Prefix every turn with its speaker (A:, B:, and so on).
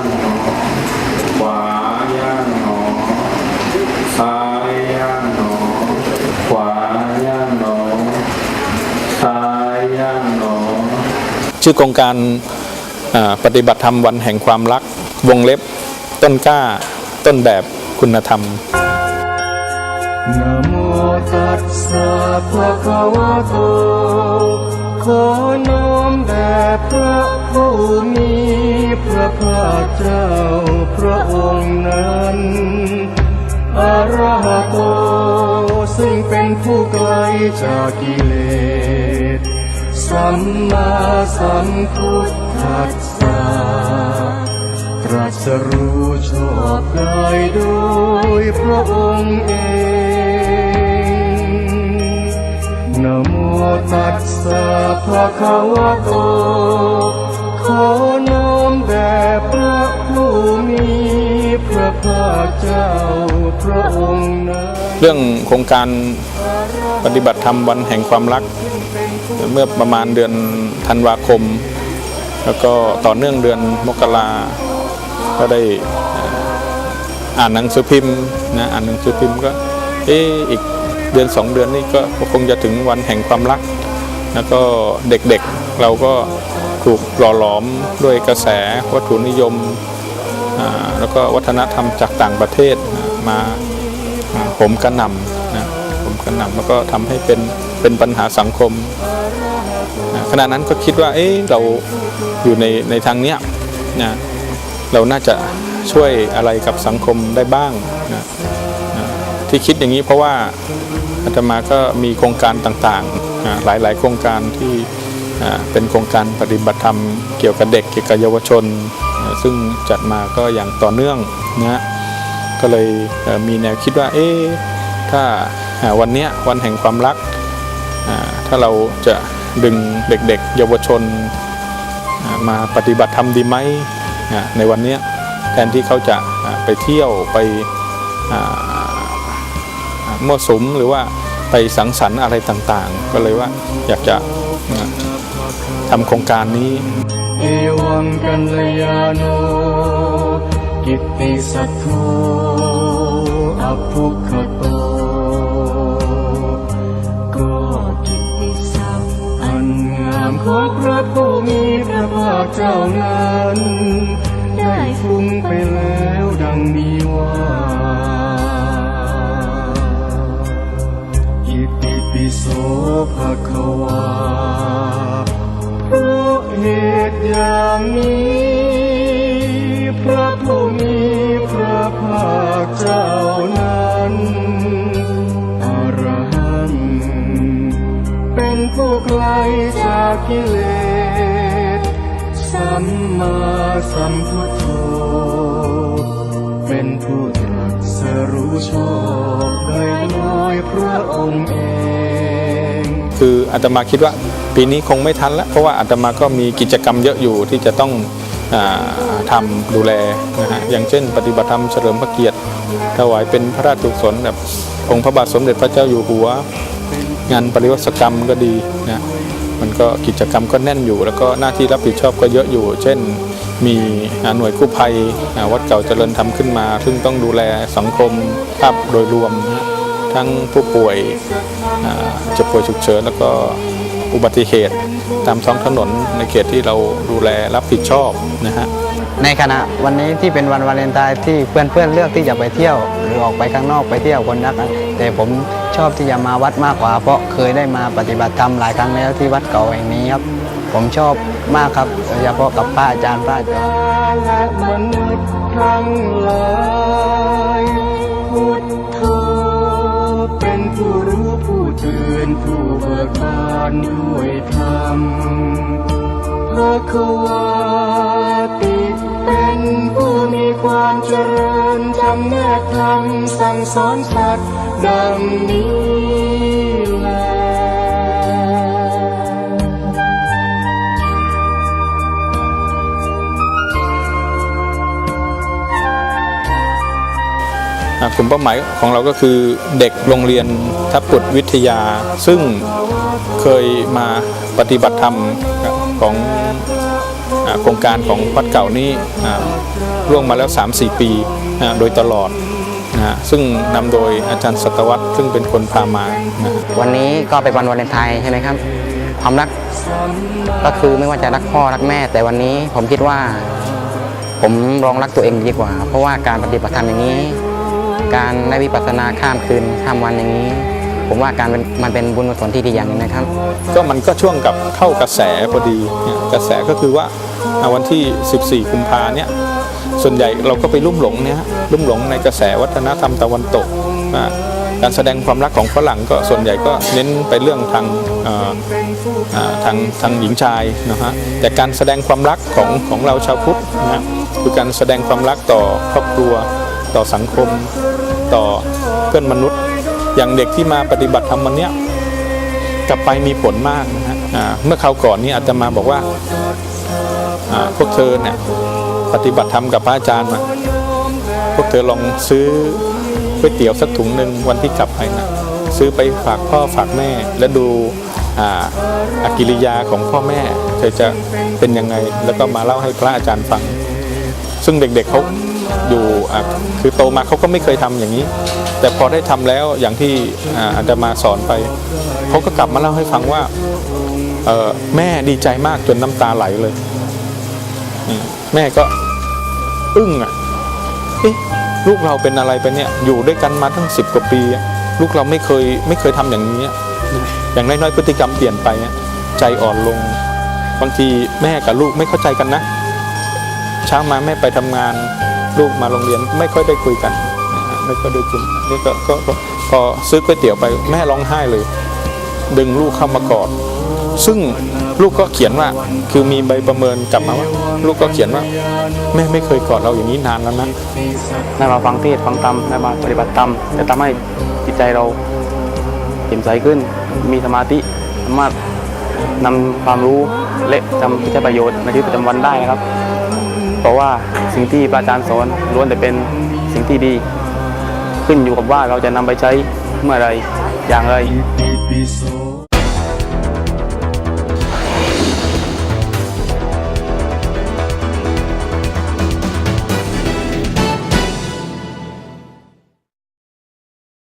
A: ย่างหนอขวาย่างหนอซ้ายย่างหนอขวาย่างหนอซ้ายย่างหนอ
B: ชื่อโครงการอ่าปฏิบัติธรรมวันแห่งความรัก วงเล็บ ต้นกล้า ต้นแบบคุณธรรม
C: นะโมตัสสะภะคะวะโตขอน้อมแด่พระผู้มีพ ระภาคเจ้าพระองค์นั้นอะระหะโตซึ่งเป็นผู้ไกลจากกิเลส สัมมาสัมพุทธัสสะตรัสรู้ชอบได้โดยพระองค์เองนโมตัสสะภะคะวะโตขอ เรื่อง
B: โครงการปฏิบัติธรรมวันแห่งความรัก เมื่อประมาณเดือนธันวาคม แล้วก็ต่อเนื่องเดือนมกราก็ได้อ่านหนังสือพิมพ์นะอ่านหนังสือพิมพ์ก็เอออีกเดือนสองเดือนนี้ก็คงจะถึงวันแห่งความรัก แล้วก็เด็กๆเราก็ถูกหล่อหลอมด้วยกระแสวัตถุนิยม แล้วก็วัฒนธรรมจากต่างประเทศมาอ่าผมกระหน่ำนะผมกระหน่ำแล้วก็ทำให้เป็นเป็นปัญหาสังคมนะขณะนั้นก็คิดว่า เอ๊ะเราอยู่ในในทางเนี้ยนะเราน่าจะช่วยอะไรกับสังคมได้บ้างนะนะที่คิดอย่างนี้เพราะว่าอาตมาก็มีโครงการต่างๆนะหลายๆ โครงการที่เป็นโครงการปฏิบัติธรรมเกี่ยวกับเด็กเกี่ยวกับเยาวชน ซึ่งจัดมาก็อย่างต่อเนื่องนะก็เลยเมีแนวคิดว่าเอ๊ะถ้าวันนี้วันแห่งความรัก ถ้าเราจะดึงเด็กๆ เยาวชนมาปฏิบัติธรรมดีไหมในวันนี้แทนที่เขาจะไปเที่ยวไปมั่วสุมหรือว่าไปสังสรรค์อะไรต่างๆ ก็เลยว่าอยากจะ ทำโครงการนี้
C: เอวังกัลยาโนกิตติสัทโธอภุคโตก็กิตติศัพอันงามของพระผู้มีพระภาคเจ้านั้นได้ฟุ้งไปแล้วดังนี้ว่าอิติปิโสภะคะวา อย่างนี้พระผู้มีพระภาคเจ้านั้นอรหันต์เป็นผู้ไกลจากกิเลสสัมมาสัมพุทโธเป็นผู้ตรัสรู้ชอบได้โดยพระองค์เอง
B: คืออาตมาคิดว่าปีนี้คงไม่ทันแล้วเพราะว่าอาตมาก็มีกิจกรรมเยอะอยู่ที่จะต้องอาทำดูแลนะฮะอย่างเช่น ปฏิบัติธรรมเฉลิมพระเกียรติถวายเป็นพระราชกุศลแบบองค์พระบาทสมเด็จพระเจ้าอยู่หัว งานปริวัติกรรมก็ดีนะมันก็กิจกรรมก็แน่นอยู่ แล้วก็หน้าที่รับผิดชอบก็เยอะอยู่ เช่นมีหน่วยกู้ภัยวัดเก่าเจริญทำขึ้นมา ซึ่งต้องดูแลสังคมภาพโดยรวมนะ ทั้งผู้ป่วยเจ็บป่วยฉุกเฉินแล้วก็อุบัติเหตุตามท้องถนนในเขตที่เราดูแลรับผิดชอบนะฮะ
D: ในขณะวันนี้ที่เป็นวันวาเลนไทน์ที่เพื่อนๆเลือกที่จะไปเที่ยว หรือออกไปข้างนอกไปเที่ยวคนรักแต่ผมชอบที่จะมาวัดมากกว่า เพราะเคยได้มาปฏิบัติธรรมหลายครั้งแล้วที่วัดเก่าแห่งนี้ครับ ผมชอบมากครับโดยเฉพาะกับพระอาจารย์พระอาจารย์
C: ผู้รู้ผู้ตื่นผู้เบิกบานด้วยธรรมพระควาติเป็นผู้มีความเจริญจำแนกธรรมสั่งสอนสัตว์ดังนี้
B: กลุ่มเป้าหมายของเราก็คือเด็กโรงเรียนทับปุตวิทยา ซึ่งเคยมาปฏิบัติธรรมของโครงการของวัดเก่านี้ร่วงมาแล้ว 3-4 ปีโดยตลอดนะซึ่งนำโดยอาจารย์สัตวัตซึ่งเป็นคนพามานะ
D: วันนี้ก็เป็นวันวาเลนไทน์ใช่ไหมครับ ความรักก็คือไม่ว่าจะรักพ่อรักแม่ แต่วันนี้ผมคิดว่า ผมลองรักตัวเองดีกว่า เพราะว่าการปฏิบัติธรรมอย่างนี้ การได้วิปัสสนาข้ามคืนข้ามวันอย่างนี้ ผมว่าการมันเป็นบุญกุศลที่ดีอย่างหนึงนะครับ
B: ก็มันก็ช่วงกับเข้ากระแสพอดีกระแสก็คือว่าวันที่ 14กุมภาเนี่ยส่วนใหญ่เราก็ไปลุ่มหลงเนี่ยฮะลุ่มหลงในกระแสวัฒนธรรมตะวันตกการแสดงความรักของฝรั่งก็ส่วนใหญ่ก็เน้นไปเรื่องทางทางทางหญิงชายนะฮะแต่การแสดงความรักของของเราชาวพุทธนะคือการแสดงความรักต่อครอบครัวต่อสังคม ต่อเพื่อนมนุษย์ อย่างเด็กที่มาปฏิบัติธรรมวันเนี้ยกลับไปมีผลมากนะฮะเมื่อคราวก่อนนี้อาตมาบอกว่าพวกเธอเนี่ยปฏิบัติธรรมกับพระอาจารย์มาพวกเธอลองซื้อก๋วยเตี๋ยวสักถุงหนึ่งวันที่กลับไปนะซื้อไปฝากพ่อฝากแม่ และดูอาอากิริยาของพ่อแม่เธอจะเป็นยังไง แล้วก็มาเล่าให้พระอาจารย์ฟัง ซึ่งเด็กๆเขา อยู่อะคือโตมาเขาก็ไม่เคยทำอย่างนี้ แต่พอได้ทำแล้วอย่างที่อาจารย์มาสอนไปเขาก็กลับมาเล่าให้ฟังว่าแม่ดีใจมากจนน้ำตาไหลเลย แม่ก็อึ้งอะเอ๊ะลูกเราเป็นอะไรไปเนี่ยอยู่ด้วยกันมาตั้งสิบกว่าปี ลูกเราไม่เคยไม่เคยทำอย่างนี้ อย่างน้อยๆพฤติกรรมเปลี่ยนไปใจอ่อนลง บางทีแม่กับลูกไม่เข้าใจกันนะ เช้ามาแม่ไปทำงาน ลูกมาโรงเรียนไม่ค่อยได้คุยกันไม่ค่อยได้คุยนี่ก็ก็พอซื้อก๋วยเตี๋ยวไปแม่ร้องไห้เลย ดึงลูกเข้ามากอดซึ่งลูกก็เขียนว่าคือมีใบประเมินกลับมาว่า ลูกก็เขียนว่า แม่ไม่เคยกอดเราอย่างนี้นานแล้วนะ
E: ได้มาฟังเทศฟังธรรมได้มาปฏิบัติธรรมจะทำให้จิตใจเราเปี่ยมใสขึ้น มีสมาธิสามารถนำความรู้และจำใช้ประโยชน์ในชีวิตประจำวันได้นะครับ เพราะว่าสิ่งที่พระอาจารย์สอนล้วนแต่เป็นสิ่งที่ดี ขึ้นอยู่กับว่าเราจะนำไปใช้เมื่อไรอย่างไร